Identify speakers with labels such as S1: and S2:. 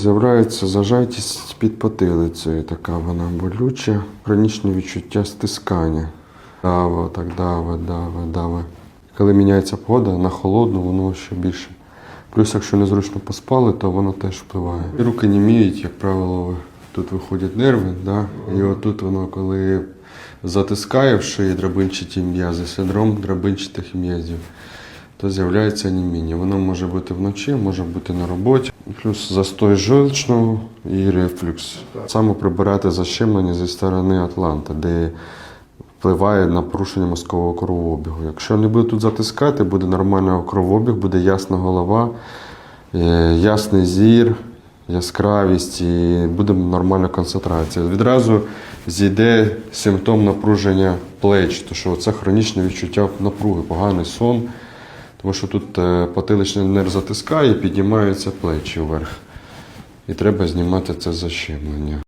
S1: З'являється зажатість під потилицею, така вона болюча, хронічне відчуття стискання. Дави, так дави, дави, дави. Коли міняється погода на холодну, воно ще більше. Плюс, якщо незручно поспали, то воно теж впливає. І руки німіють, як правило, тут виходять нерви, да? і отут воно, коли затискає в шиї драбинчаті м'язи, синдром драбинчатих м'язів, то з'являється німіння. Воно може бути вночі, може бути на роботі. Плюс застой желчного і рефлюкс. Саме прибирати защемлення зі сторони Атланта, де впливає на порушення мозкового кровообігу. Якщо не буде тут затискати, буде нормальний кровообіг, буде ясна голова, е, ясний зір, яскравість і буде нормальна концентрація. Відразу зійде симптом напруження плеч, тому що це хронічне відчуття напруги, поганий сон. Тому що тут е, потиличний нерв затискає піднімаються плечі вверх. І треба знімати це защемлення.